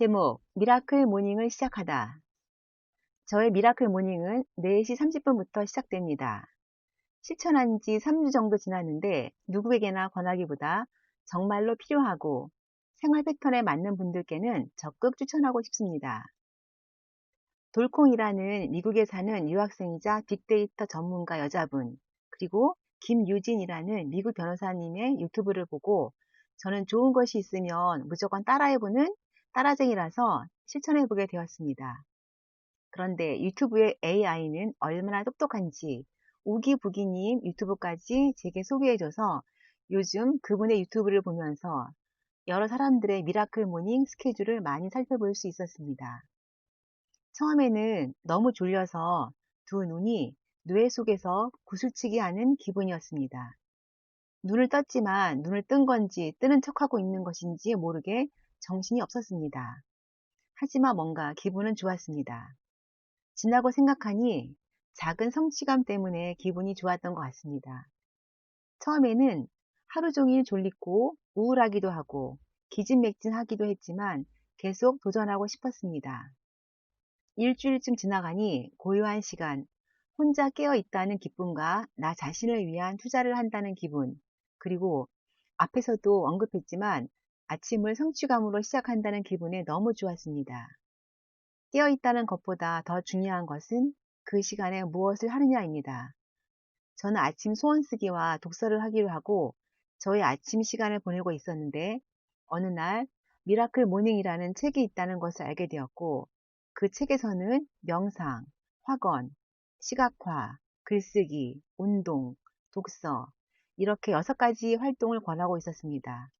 제목 미라클 모닝을 시작하다. 저의 미라클 모닝은 4시 30분부터 시작됩니다. 실천한 지 3주 정도 지났는데 누구에게나 권하기보다 정말로 필요하고 생활 패턴에 맞는 분들께는 적극 추천하고 싶습니다. 돌콩이라는 미국에 사는 유학생이자 빅데이터 전문가 여자분, 그리고 김유진이라는 미국 변호사님의 유튜브를 보고 저는 좋은 것이 있으면 무조건 따라해보는 따라쟁이라서 실천해 보게 되었습니다. 그런데 유튜브의 AI는 얼마나 똑똑한지 우기부기님 유튜브까지 제게 소개해줘서 요즘 그분의 유튜브를 보면서 여러 사람들의 미라클 모닝 스케줄을 많이 살펴볼 수 있었습니다. 처음에는 너무 졸려서 두 눈이 뇌 속에서 구슬치기 하는 기분이었습니다. 눈을 떴지만 눈을 뜬 건지 뜨는 척하고 있는 것인지 모르게 정신이 없었습니다. 하지만 뭔가 기분은 좋았습니다. 지나고 생각하니 작은 성취감 때문에 기분이 좋았던 것 같습니다. 처음에는 하루 종일 졸리고 우울하기도 하고 기진맥진하기도 했지만 계속 도전하고 싶었습니다. 일주일쯤 지나가니 고요한 시간, 혼자 깨어 있다는 기쁨과 나 자신을 위한 투자를 한다는 기분, 그리고 앞에서도 언급했지만 아침을 성취감으로 시작한다는 기분에 너무 좋았습니다. 깨어 있다는 것보다 더 중요한 것은 그 시간에 무엇을 하느냐입니다. 저는 아침 소원 쓰기와 독서를 하기로 하고 저의 아침 시간을 보내고 있었는데 어느 날 미라클 모닝이라는 책이 있다는 것을 알게 되었고 그 책에서는 명상, 확언, 시각화, 글쓰기, 운동, 독서 이렇게 여섯 가지 활동을 권하고 있었습니다.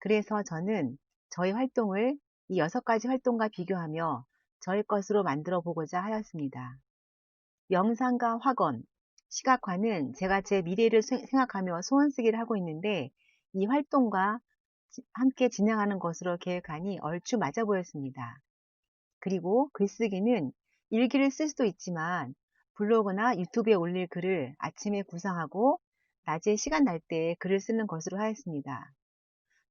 그래서 저는 저의 활동을 이 여섯 가지 활동과 비교하며 저의 것으로 만들어 보고자 하였습니다. 명상과 확언, 시각화는 제가 제 미래를 생각하며 소원 쓰기를 하고 있는데 이 활동과 함께 진행하는 것으로 계획하니 얼추 맞아 보였습니다. 그리고 글쓰기는 일기를 쓸 수도 있지만 블로그나 유튜브에 올릴 글을 아침에 구상하고 낮에 시간 날 때 글을 쓰는 것으로 하였습니다.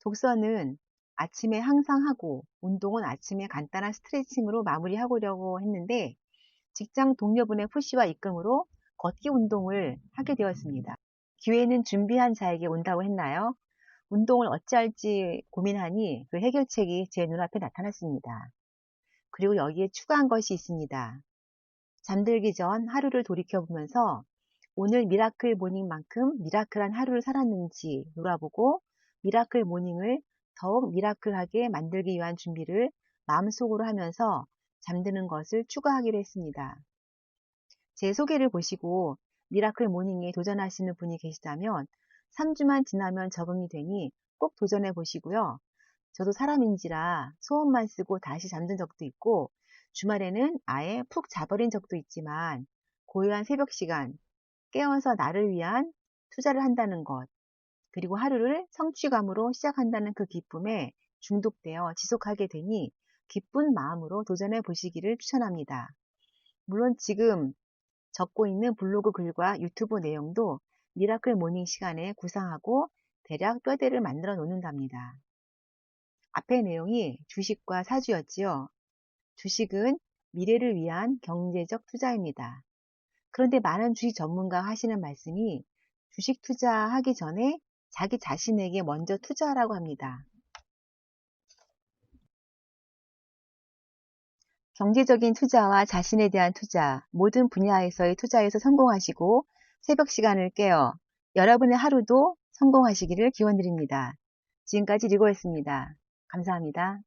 독서는 아침에 항상 하고 운동은 아침에 간단한 스트레칭으로 마무리하려고 했는데 직장 동료분의 푸시와 입금으로 걷기 운동을 하게 되었습니다. 기회는 준비한 자에게 온다고 했나요? 운동을 어찌할지 고민하니 그 해결책이 제 눈앞에 나타났습니다. 그리고 여기에 추가한 것이 있습니다. 잠들기 전 하루를 돌이켜보면서 오늘 미라클 모닝만큼 미라클한 하루를 살았는지 놀아보고 미라클 모닝을 더욱 미라클하게 만들기 위한 준비를 마음속으로 하면서 잠드는 것을 추가하기로 했습니다. 제 소개를 보시고 미라클 모닝에 도전하시는 분이 계시다면 3주만 지나면 적응이 되니 꼭 도전해 보시고요. 저도 사람인지라 소원만 쓰고 다시 잠든 적도 있고 주말에는 아예 푹 자버린 적도 있지만 고요한 새벽 시간 깨어서 나를 위한 투자를 한다는 것 그리고 하루를 성취감으로 시작한다는 그 기쁨에 중독되어 지속하게 되니 기쁜 마음으로 도전해 보시기를 추천합니다. 물론 지금 적고 있는 블로그 글과 유튜브 내용도 미라클 모닝 시간에 구상하고 대략 뼈대를 만들어 놓는답니다. 앞의 내용이 주식과 사주였지요. 주식은 미래를 위한 경제적 투자입니다. 그런데 많은 주식 전문가가 하시는 말씀이 주식 투자하기 전에 자기 자신에게 먼저 투자하라고 합니다. 경제적인 투자와 자신에 대한 투자, 모든 분야에서의 투자에서 성공하시고 새벽 시간을 깨어 여러분의 하루도 성공하시기를 기원드립니다. 지금까지 리고였습니다. 감사합니다.